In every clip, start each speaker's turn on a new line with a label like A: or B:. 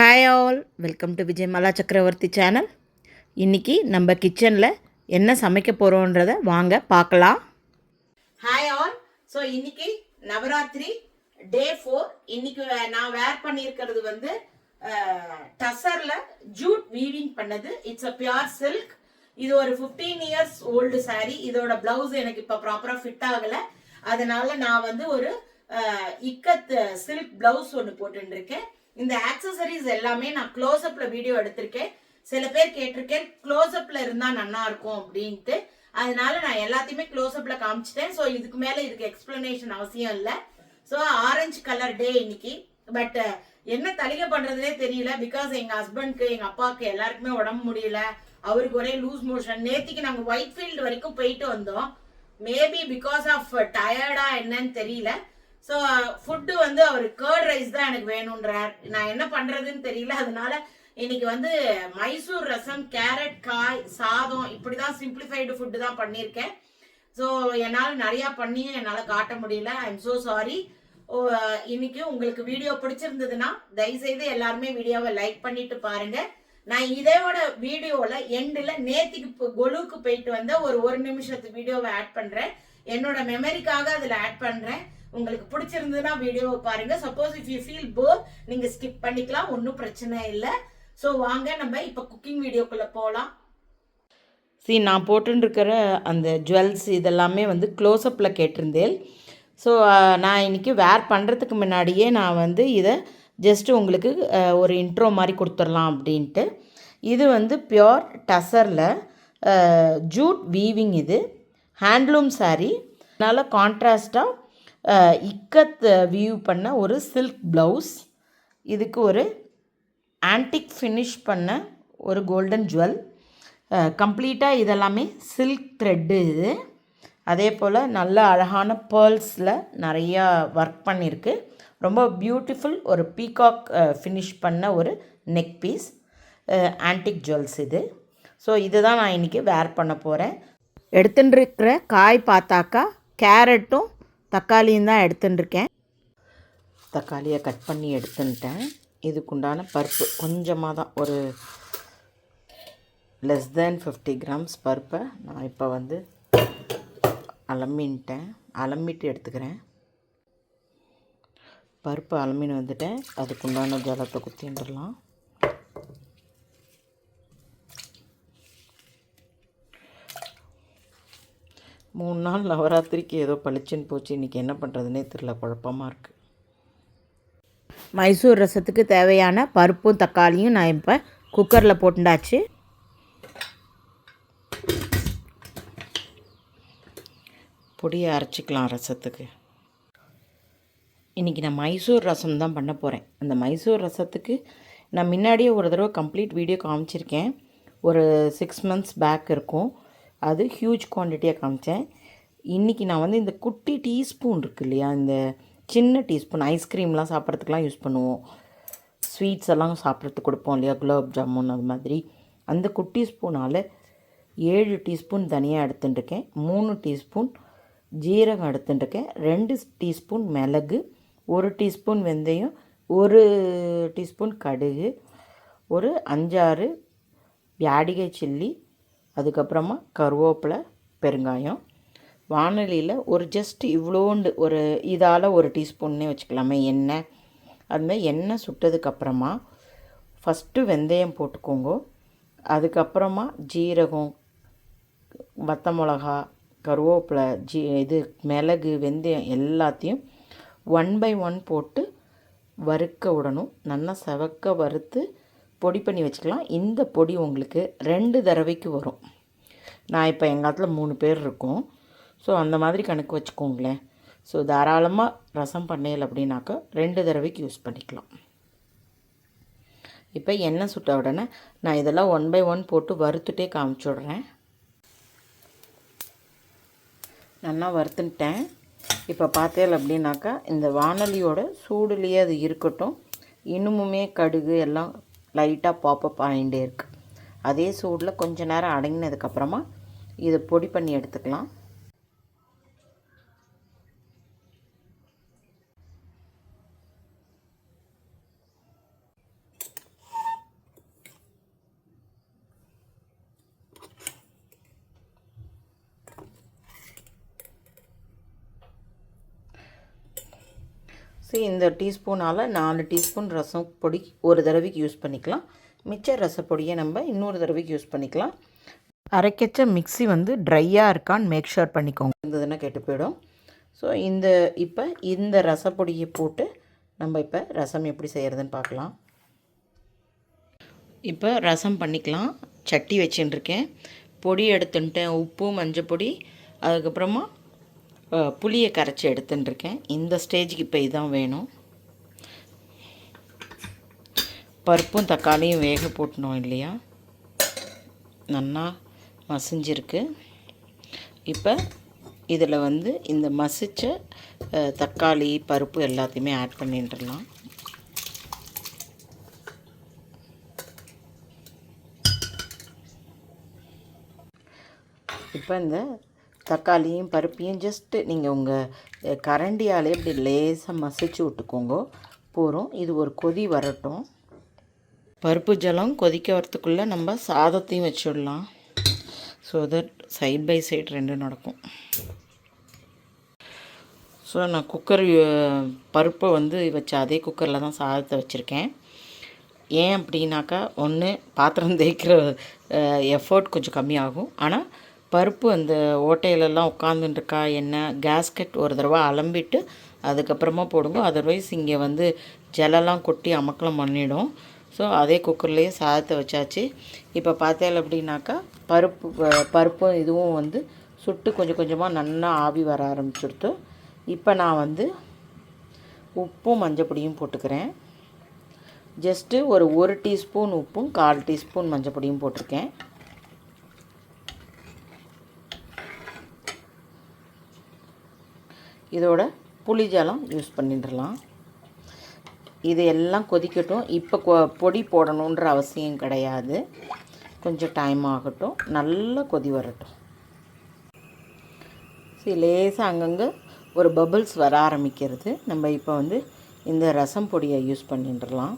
A: Hi all welcome to Vijay Mala Chakravarthy channel இன்றைக்கி நம்ம கிச்சனில் என்ன சமைக்க போகிறோன்றத வாங்க பார்க்கலாம். ஹாய் ஆல் ஸோ இன்றைக்கி நவராத்திரி டே ஃபோர் இன்றைக்கி நான் வேர் பண்ணியிருக்கிறது வந்து டசரில் ஜூட் வீவிங் பண்ணது. இட்ஸ் அ பியூர் சில்க் இது ஒரு 15 இயர்ஸ் ஓல்டு saree. இதோட ப்ளவுஸ் எனக்கு இப்போ ப்ராப்பராக ஃபிட் ஆகலை. அதனால நான் வந்து ஒரு இக்கத் சில்க் ப்ளவுஸ் ஒன்று போட்டுருக்கேன் இந்த ஆக்சசரிஸ் எல்லாமே நான் க்ளோஸ்அப்ல வீடியோ எடுத்திருக்கேன். சில பேர் கேட்டிருக்கேன் க்ளோஸ்அப்ல இருந்தா நல்லா இருக்கும் அப்படின்ட்டு. அதனால நான் எல்லாத்தையுமே க்ளோஸ்அப்ல காமிச்சிட்டேன். ஸோ இதுக்கு மேல இதுக்கு எக்ஸ்பிளனேஷன் அவசியம் இல்லை. ஸோ ஆரஞ்சு கலர் டே இன்னைக்கு. பட் என்ன தலிகை பண்றதுனே தெரியல. பிகாஸ் எங்க ஹஸ்பண்ட்க்கு எங்க அப்பாவுக்கு எல்லாருக்குமே உடம்பு முடியல. அவருக்கு ஒரே லூஸ் மோஷன் நேத்திக்கு நாங்க ஒயிட் ஃபீல்டு வரைக்கும் போயிட்டு வந்தோம். மேபி பிகாஸ் ஆஃப் டயர்டா என்னன்னு தெரியல. ஸோ ஃபுட்டு வந்து அவர் கேர்ட் ரைஸ் தான் எனக்கு வேணுன்றார் நான் என்ன பண்ணுறதுன்னு தெரியல. அதனால இன்னைக்கு வந்து மைசூர் ரசம் கேரட் காய் சாதம் இப்படி தான் சிம்பிளிஃபைடு ஃபுட்டு தான் பண்ணியிருக்கேன். ஸோ என்னால் நிறையா பண்ணி என்னால் காட்ட முடியல. ஐ எம் ஸோ சாரி இன்னைக்கு உங்களுக்கு வீடியோ பிடிச்சிருந்ததுன்னா தயவுசெய்து எல்லாருமே வீடியோவை லைக் பண்ணிட்டு பாருங்க. நான் இதோட வீடியோவில் எண்டில் நேத்திக்கு கொலுக்கு கொலுவுக்கு போயிட்டு வந்த ஒரு ஒரு நிமிஷத்து வீடியோவை ஆட் பண்ணுறேன் என்னோட மெமரிக்காக அதில் ஆட் பண்ணுறேன் உங்களுக்கு பிடிச்சிருந்ததுன்னா வீடியோவை பாருங்க. Suppose if you feel bore நீங்கள் ஸ்கிப் பண்ணிக்கலாம். ஒன்றும் பிரச்சனை இல்லை. ஸோ வாங்க நம்ம இப்போ குக்கிங் வீடியோக்குள்ளே போகலாம் சி நான் போட்டுருக்கிற அந்த ஜுவல்ஸ் இதெல்லாமே வந்து க்ளோஸ்அப்பில் கேட்டிருந்தேன். ஸோ நான் இன்னைக்கு வேர் பண்ணுறதுக்கு முன்னாடியே நான் வந்து இதை ஜஸ்ட்டு உங்களுக்கு ஒரு இன்ட்ரோ மாதிரி கொடுத்துடலாம் அப்படின்ட்டு. இது வந்து பியோர் டசரில் ஜூட் வீவிங் இது. ஹேண்ட்லூம் சாரீ அதனால் கான்ட்ராஸ்டாக இக்கத் வியூ பண்ண ஒரு சில்க் ப்ளவுஸ் இதுக்கு ஒரு ஆன்டிக் ஃபினிஷ் பண்ண ஒரு கோல்டன் ஜுவல் கம்ப்ளீட்டாக இதெல்லாமே சில்க் த்ரெட்டு இது அதே போல் நல்ல அழகான பேர்ல்ஸில் நிறையா ஒர்க் பண்ணியிருக்கு ரொம்ப பியூட்டிஃபுல் ஒரு பீகாக் ஃபினிஷ் பண்ண ஒரு நெக் பீஸ் ஆன்டிக் ஜுவல்ஸ் இது. ஸோ இதுதான் நான் இன்றைக்கி வேர் பண்ண போகிறேன் எடுத்துட்டு இருக்கிற காய் பார்த்தாக்கா கேரட்டும் தக்காளியும் தான் எடுத்துட்டுருக்கேன். தக்காளியை கட் பண்ணி எடுத்துன்ட்டேன் இதுக்குண்டான பருப்பு கொஞ்சமாக தான் ஒரு லெஸ் தேன் ஃபிஃப்டி கிராம்ஸ் பருப்பை நான் இப்போ வந்து அலம்பின்ட்டேன் அலம்பிட்டு எடுத்துக்கிறேன். பருப்பு அலம்பின்னு வந்துட்டேன். அதுக்குண்டான ஜலத்தை குத்திண்டுடலாம் மூணு நாள் நவராத்திரிக்கு ஏதோ பளிச்சுன்னு போச்சு. இன்றைக்கி என்ன பண்ணுறதுனே தெரில குழப்பமாக இருக்குது மைசூர் ரசத்துக்கு தேவையான பருப்பும் தக்காளியும் நான் இப்போ குக்கரில் போட்டுண்டாச்சு. பொடியை அரைச்சிக்கலாம் ரசத்துக்கு. இன்றைக்கி நான் மைசூர் ரசம் தான் பண்ண போகிறேன் அந்த மைசூர் ரசத்துக்கு நான் முன்னாடியே ஒரு தடவை கம்ப்ளீட் வீடியோ காமிச்சிருக்கேன். ஒரு சிக்ஸ் மந்த்ஸ் பேக் இருக்கும். அது ஹியூஜ் குவான்டிட்டியாக காமிச்சேன். இன்றைக்கி நான் வந்து இந்த குட்டி டீஸ்பூன் இருக்கு இல்லையா இந்த சின்ன டீஸ்பூன் ஐஸ்கிரீம்லாம் சாப்பிட்றதுக்குலாம் யூஸ் பண்ணுவோம். ஸ்வீட்ஸ் எல்லாம் சாப்பிட்றதுக்கு கொடுப்போம் இல்லையா குலாப் ஜாமுன் அது மாதிரி. அந்த குட்டி ஸ்பூனால் ஏழு டீஸ்பூன் தனியாக எடுத்துட்டுருக்கேன் மூணு டீஸ்பூன் ஜீரகம் எடுத்துட்டுருக்கேன் ரெண்டு டீஸ்பூன் மிளகு ஒரு டீஸ்பூன் வெந்தயம் ஒரு டீஸ்பூன் கடுகு ஒரு அஞ்சாறு வியாடிகை சில்லி அதுக்கப்புறமா கருவேப்பிலை பெருங்காயம். வானொலியில் ஒரு ஜஸ்ட் இவ்வளோண்டு ஒரு இதால் ஒரு டீஸ்பூன்னே வச்சுக்கலாமே எண்ணெய். அதுமாதிரி எண்ணெய் சுட்டதுக்கப்புறமா ஃபஸ்ட்டு வெந்தயம் போட்டுக்கோங்க. அதுக்கப்புறமா ஜீரகம் வத்த மிளகா கருவேப்பிலை ஜீ இது மிளகு வெந்தயம் எல்லாத்தையும் ஒன் பை ஒன் போட்டு வறுக்க விடணும். நல்லா செவக்க வறுத்து பொடி பண்ணி வச்சுக்கலாம். இந்த பொடி உங்களுக்கு ரெண்டு தடவைக்கு வரும். நான் இப்போ எங்கள் காலத்தில் மூணு பேர் இருக்கோம். ஸோ அந்த மாதிரி கணக்கு வச்சுக்கோங்களேன். ஸோ தாராளமாக ரசம் பண்ணையல் அப்படின்னாக்கா ரெண்டு தடவைக்கு யூஸ் பண்ணிக்கலாம். இப்போ எண்ணெய் சுட்ட உடனே நான் இதெல்லாம் ஒன் பை ஒன் போட்டு வறுத்துட்டே காமிச்சுடுறேன் நல்லா வறுத்துன்ட்டேன் இப்போ பார்த்தேன் அப்படின்னாக்கா இந்த வானொலியோட சூடுலேயே அது இருக்கட்டும். இன்னுமுமே கடுகு எல்லாம் லைட்டாக பாப்பப் ஆகிட்டே இருக்குது அதே சூடில் கொஞ்ச நேரம் அடங்கினதுக்கப்புறமா இதை பொடி பண்ணி எடுத்துக்கலாம். இந்த டீஸ்பூனால் நாலு டீஸ்பூன் ரசம் பொடி ஒரு தடவைக்கு யூஸ் பண்ணிக்கலாம். மிச்ச ரசப்பொடியை நம்ம இன்னொரு தடவைக்கு யூஸ் பண்ணிக்கலாம். அரைக்கச்ச மிக்ஸி வந்து ட்ரையாக இருக்கான்னு மேக் ஷூர் பண்ணிக்கோங்க. இருந்ததுன்னா கெட்டு போயிடும். ஸோ இந்த இப்போ இந்த ரசப்பொடியை போட்டு நம்ம இப்போ ரசம் எப்படி செய்கிறதுன்னு பார்க்கலாம். இப்போ ரசம் பண்ணிக்கலாம். சட்டி வச்சுட்டுருக்கேன். பொடி எடுத்துட்டேன். உப்பு மஞ்சள் பொடி அதுக்கப்புறமா புளியை கரைச்சி எடுத்துட்டுருக்கேன் இந்த ஸ்டேஜுக்கு இப்போ இதான் வேணும். பருப்பும் தக்காளியும் வேக போட்டணும் இல்லையா? நல்லா மசிஞ்சிருக்கு. இப்போ இதில் வந்து இந்த மசிச்ச தக்காளி பருப்பு எல்லாத்தையுமே ஆட் பண்ணிட்டுலாம் இப்போ இந்த தக்காளியும் பருப்பையும் ஜஸ்ட்டு நீங்கள் உங்கள் கரண்டியாலே இப்படி லேசாக மசிச்சு விட்டுக்கோங்க. போகிறோம் இது ஒரு கொதி வரட்டும். பருப்பு ஜலம் கொதிக்க வரத்துக்குள்ளே நம்ம சாதத்தையும் வச்சுடலாம். So that side by side ரெண்டும் நடக்கும். ஸோ நான் குக்கர் பருப்பை வந்து வச்ச அதே குக்கரில் தான் சாதத்தை வச்சுருக்கேன். ஏன் அப்படின்னாக்கா ஒன்று பாத்திரம் தேய்க்கிற எஃபர்ட் கொஞ்சம் கம்மியாகும். ஆனால் பருப்பு அந்த ஓட்டையிலெல்லாம் உட்காந்துட்டுருக்கா என்ன? கேஸ்கெட் ஒரு தடவை அலம்பிட்டு அதுக்கப்புறமா போடுங்க. அதர்வைஸ் இங்கே வந்து ஜலலாம் கொட்டி அமக்கலம் பண்ணிடும். ஸோ அதே குக்கர்லேயே சாதத்தை வச்சாச்சு. இப்போ பார்த்தேன் அப்படின்னாக்கா பருப்பு பருப்பும் இதுவும் வந்து சுட்டு கொஞ்சம் கொஞ்சமாக நல்லா ஆவி வர ஆரம்பிச்சுடுத்து. இப்போ நான் வந்து உப்பும் மஞ்சள் பொடியும் போட்டுக்கிறேன். ஜஸ்ட்டு ஒரு ஒரு டீஸ்பூன் உப்பும் கால் டீஸ்பூன் மஞ்சள் பொடியும் போட்டிருக்கேன். இதோட புளி ஜலம் யூஸ் பண்ணிடலாம். இது எல்லாம் கொதிக்கட்டும். இப்போ கொ- பொடி போடணுன்ற அவசியம் கிடையாது. கொஞ்சம் டைம் ஆகட்டும். நல்லா கொதி வரட்டும். சரி லேசாக அங்கங்கே ஒரு பபுள்ஸ் வர ஆரம்பிக்கிறது. நம்ம இப்போ வந்து இந்த ரசம் பொடியை யூஸ் பண்ணிட்டுலாம்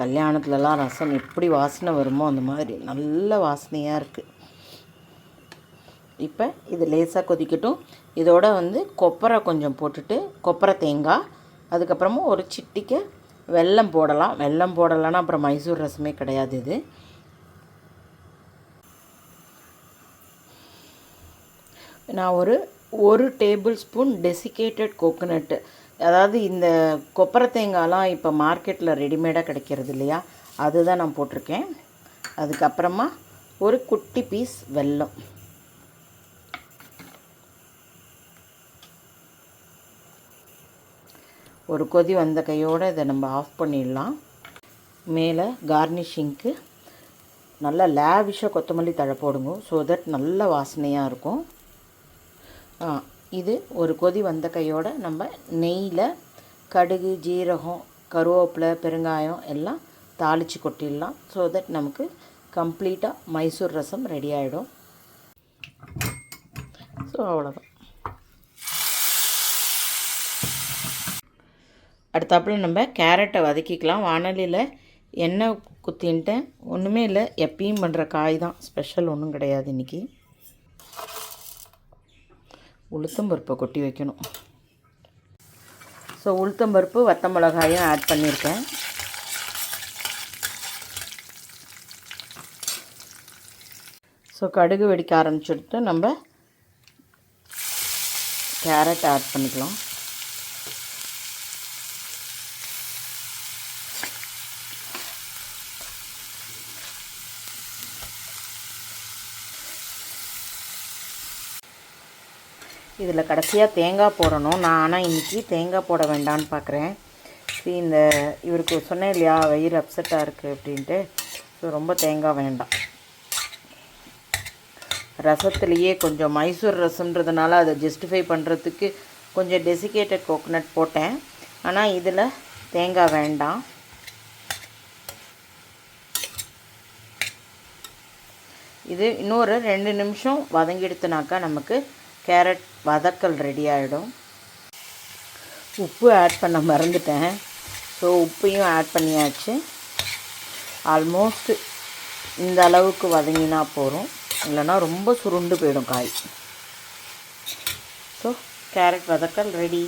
A: கல்யாணத்துலலாம் ரசம் எப்படி வாசனை வருமோ அந்த மாதிரி நல்ல வாசனையாக இருக்குது இப்போ இது லேசாக கொதிக்கட்டும். இதோட வந்து கொப்பரை கொஞ்சம் போட்டுட்டு கொப்பரை தேங்காய் அதுக்கப்புறமா ஒரு சிட்டிக்கு வெல்லம் போடலாம். வெல்லம் போடலைன்னா அப்புறம் மைசூர் ரசமே கிடையாது இது. நான் ஒரு ஒரு டேபிள் ஸ்பூன் டெசிகேட்டட் கோகோனட்டு அதாவது இந்த கொப்பரை தேங்காய்லாம் இப்போ மார்க்கெட்டில் ரெடிமேடாக கிடைக்கிறது இல்லையா? அதுதான் நான் போட்டிருக்கேன். அதுக்கப்புறமா ஒரு குட்டி பீஸ் வெல்லம். ஒரு கொதி வந்த கையோடு இதை நம்ம ஆஃப் பண்ணிடலாம். மேலே கார்னிஷிங்க்கு நல்லா லேவிஷாக கொத்தமல்லி தழை போடுங்க. ஸோ தட் நல்ல வாசனையாக இருக்கும். ஆ, இது ஒரு கொதி வந்த கையோட நம்ம நெய்யில் கடுகு ஜீரகம் கருவேப்பிலை பெருங்காயம் எல்லாம் தாளித்து கொட்டிடலாம். ஸோ தட் நமக்கு கம்ப்ளீட்டாக மைசூர் ரசம் ரெடி ஆகிடும் ஸோ அவ்வளோதான் அடுத்தாப்புல நம்ம கேரட்டை வதக்கிக்கலாம். வானலியில் எண்ணெய் குத்தின்ட்டேன். ஒன்றுமே இல்லை. எப்பயும் பண்ணுற காய் தான். ஸ்பெஷல் ஒன்றும் கிடையாது இன்றைக்கி உளுத்தம்பருப்பை கொட்டி வைக்கணும். ஸோ உளுத்தம்பருப்பு வத்த மிளகாயும் ஆட் பண்ணியிருக்கேன். ஸோ கடுகு வெடிக்க ஆரம்பிச்சுட்டு நம்ம கேரட் ஆட் பண்ணிக்கலாம். இதில் கடைசியாக தேங்காய் போடணும். நான் ஆனால் இன்றைக்கி தேங்காய் போட வேண்டாம்னு பார்க்குறேன். சரி இந்த இவருக்கு சொன்னேன் இல்லையா வயிறு அப்செட்டாக இருக்குது அப்படின்ட்டு. ஸோ ரொம்ப தேங்காய் வேண்டாம். ரசத்துலேயே கொஞ்சம் மைசூர் ரசம்ன்றதுனால அதை ஜஸ்டிஃபை பண்ணுறதுக்கு கொஞ்சம் டெசிகேட்டட் கோகோனட் போட்டேன். ஆனால் இதில் தேங்காய் வேண்டாம். இது இன்னொரு ரெண்டு நிமிஷம் வதங்கி வதங்கிடுத்துனாக்கா நமக்கு கேரட் வதக்கல் ரெடி ஆகிடும் உப்பு ஆட் பண்ண மறந்துட்டேன். ஸோ உப்பையும் ஆட் பண்ணியாச்சு. ஆல்மோஸ்ட் இந்த அளவுக்கு வதங்கினா போகிறோம் இல்லைன்னா ரொம்ப சுருண்டு போயிடும் காய். ஸோ கேரட் வதக்கல் ரெடி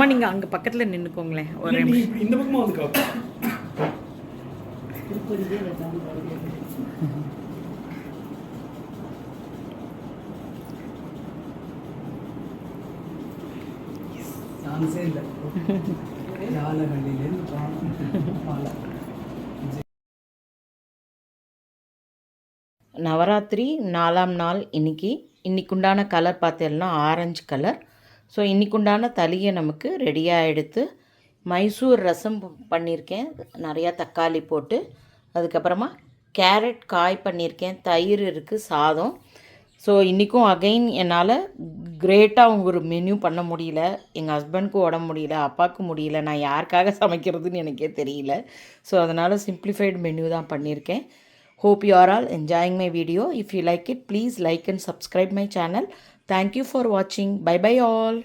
A: அம்மா நீங்கள் அங்கே பக்கத்தில் நின்றுக்கோங்களேன் ஒரு
B: இந்த பக்கமா வந்து சான்ஸே இல்லை.
A: நவராத்திரி நாலாம் நாள் இன்னைக்கு. இன்னைக்குண்டான கலர் பார்த்தேன்னா ஆரஞ்சு கலர். ஸோ இன்றைக்குண்டான தலியை நமக்கு ரெடியாக எடுத்து மைசூர் ரசம் பண்ணியிருக்கேன் நிறையா தக்காளி போட்டு. அதுக்கப்புறமா கேரட் காய் பண்ணியிருக்கேன் தயிர் இருக்குது சாதம். ஸோ இன்றைக்கும் அகைன் என்னால் கிரேட்டாக ஒரு மெனு பண்ண முடியல. எங்கள் ஹஸ்பண்ட்க்கு உடம்பு முடியல அப்பாவுக்கு முடியல. நான் யாருக்காக சமைக்கிறதுன்னு எனக்கே தெரியல. ஸோ அதனால் சிம்ப்ளிஃபைடு மெனு தான் பண்ணியிருக்கேன் hope you are all enjoying my video if you like it please like and subscribe my channel Thank you for watching. Bye bye all.